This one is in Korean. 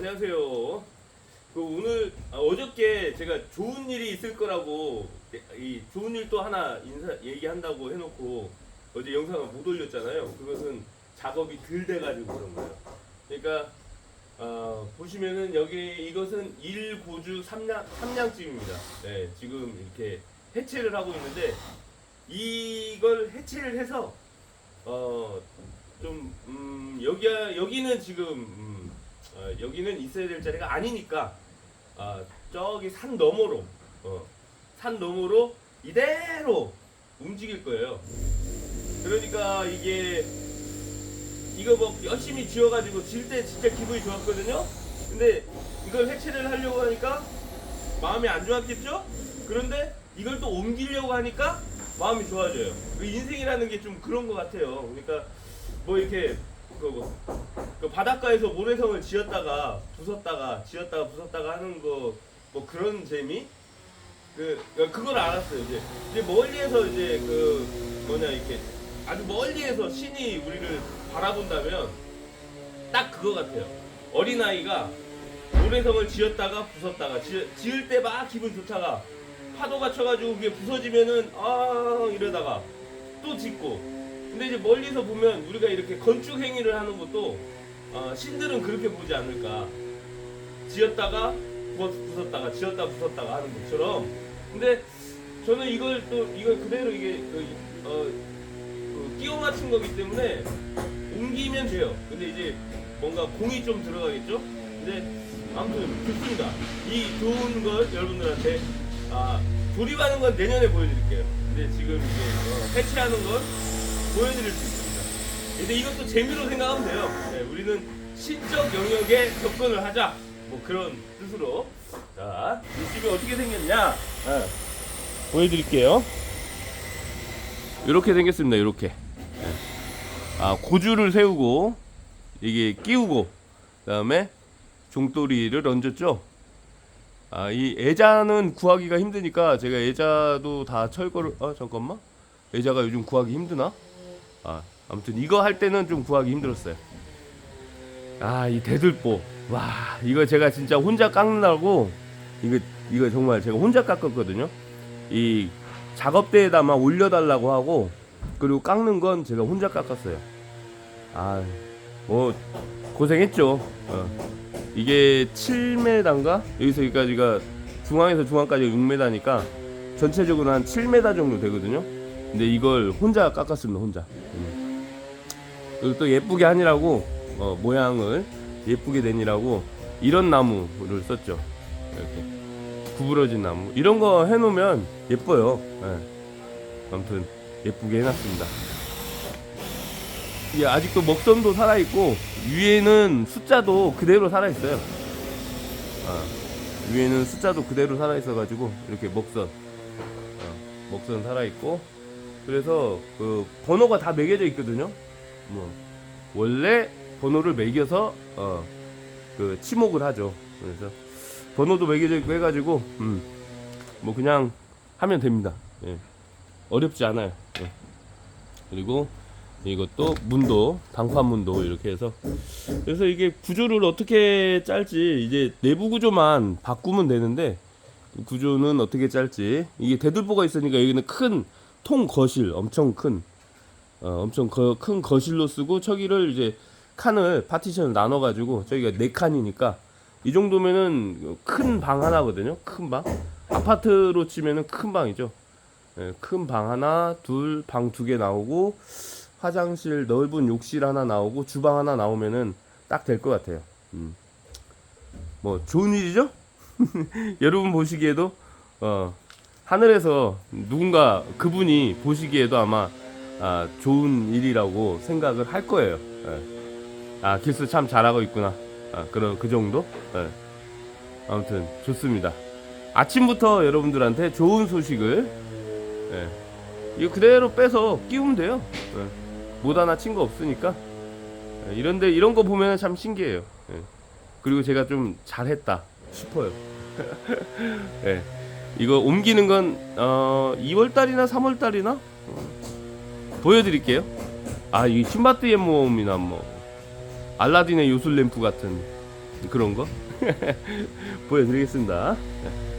안녕하세요. 그 오늘 아, 어저께 제가 좋은 일이 있을 거라고 이 좋은 일도 하나 인사 얘기한다고 해놓고 어제 영상을 못 올렸잖아요. 그것은 작업이 덜 돼가지고 그런 거예요. 그러니까 어, 보시면은 여기 이것은 일고주 삼량 삼량집입니다. 네, 지금 이렇게 해체를 하고 있는데 이걸 해체를 해서 어좀 음, 여기 여기는 지금 음, 어, 여기는 있어야 될 자리가 아니니까 아, 저기 산 너머로 어, 산 너머로 이대로 움직일 거예요. 그러니까 이게 이거 뭐 열심히 지어가지고 질 때 진짜 기분이 좋았거든요. 근데 이걸 해체를 하려고 하니까 마음이 안 좋았겠죠? 그런데 이걸 또 옮기려고 하니까 마음이 좋아져요. 그 인생이라는 게 좀 그런 것 같아요. 그러니까 뭐 이렇게 그, 뭐, 그 바닷가에서 모래성을 지었다가 부쉈다가 지었다가 부쉈다가 하는 거 뭐 그런 재미? 그 그걸 알았어요. 이제 이제 멀리에서 이제 그 뭐냐 이렇게 아주 멀리에서 신이 우리를 바라본다면 딱 그거 같아요. 어린 아이가 모래성을 지었다가 부쉈다가 지, 지을 때 막 기분 좋다가 파도가 쳐가지고 그게 부서지면은 아 이러다가 또 짓고 근데 이제 멀리서 보면 우리가 이렇게 건축 행위를 하는 것도 어, 신들은 그렇게 보지 않을까. 지었다가 부쉈다가 지었다 부쉈다가 하는 것처럼. 근데 저는 이걸 또 이걸 그대로 이게 그, 어, 그 끼워 맞춘 거기 때문에 옮기면 돼요. 근데 이제 뭔가 공이 좀 들어가겠죠? 근데 아무튼 좋습니다. 이 좋은 걸 여러분들한테 아 조립하는 건 내년에 보여드릴게요. 근데 지금 이제 어, 해체하는 건 보여드릴 수 있습니다. 근데 이것도 재미로 생각하면 돼요. 네, 우리는 신적 영역에 접근을 하자. 뭐 그런 뜻으로. 자, 이 집이 어떻게 생겼냐? 네, 보여드릴게요. 이렇게 생겼습니다. 이렇게. 네. 아, 고주를 세우고 이게 끼우고 그다음에 종도리를 얹었죠. 아, 이 애자는 구하기가 힘드니까 제가 애자도 다 철거를 아, 잠깐만. 애자가 요즘 구하기 힘드나? 아, 아무튼 이거 할 때는 좀 구하기 힘들었어요. 아, 이 대들보. 와, 이거 제가 진짜 혼자 깎느라고 이거 이거 정말 제가 혼자 깎았거든요. 이 작업대에다만 올려달라고 하고 그리고 깎는 건 제가 혼자 깎았어요. 아, 뭐 고생했죠. 어. 이게 7m인가? 여기서 여기까지가 중앙에서 중앙까지 6m니까 전체적으로 한 7m 정도 되거든요. 근데 이걸 혼자 깎았습니다 혼자. 음. 그리고 또 예쁘게 하니라고 어, 모양을 예쁘게 내니라고 이런 나무를 썼죠. 이렇게 구부러진 나무. 이런 거 해놓으면 예뻐요. 예. 아무튼 예쁘게 해놨습니다. 이게 아직도 먹선도 살아있고 위에는 숫자도 그대로 살아있어요. 아, 위에는 숫자도 그대로 살아있어가지고 이렇게 먹선 어, 먹선 살아있고 그래서 그 번호가 다 매겨져 있거든요. 뭐 원래 번호를 매겨서 어 그 치목을 하죠. 그래서 번호도 매겨져 있고 해가지고 음 뭐 그냥 하면 됩니다. 예. 어렵지 않아요. 예. 그리고 이것도 문도 당판 문도 이렇게 해서 그래서 이게 구조를 어떻게 짤지 이제 내부 구조만 바꾸면 되는데 구조는 어떻게 짤지 이게 대들보가 있으니까 여기는 큰 통 거실 엄청 큰 어, 엄청 거, 큰 거실로 쓰고 저기를 이제 칸을 파티션을 나눠 가지고 저기가 네 칸이니까 이 정도면은 큰 방 하나거든요. 큰 방. 아파트로 치면은 큰 방이죠. 예, 큰 방 하나 둘 방 두 개 나오고 화장실 넓은 욕실 하나 나오고 주방 하나 나오면은 딱 될 것 같아요. 음. 뭐 좋은 일이죠? 여러분 보시기에도 어 하늘에서 누군가 그분이 보시기에도 아마 아, 좋은 일이라고 생각을 할 거예요. 예. 아 기스 참 잘하고 있구나. 아, 그런 그 정도. 예. 아무튼 좋습니다. 아침부터 여러분들한테 좋은 소식을 예. 이거 그대로 빼서 끼우면 돼요. 예. 못 하나 친 거 없으니까. 예, 이런데 이런 거 보면 참 신기해요. 예. 그리고 제가 좀 잘했다 싶어요. 예. 이거 옮기는 건 어, 2월 달이나 3월 달이나 보여드릴게요. 아, 이 신바트의 모험이나 뭐 알라딘의 요술 램프 같은 그런 거 보여드리겠습니다. 네.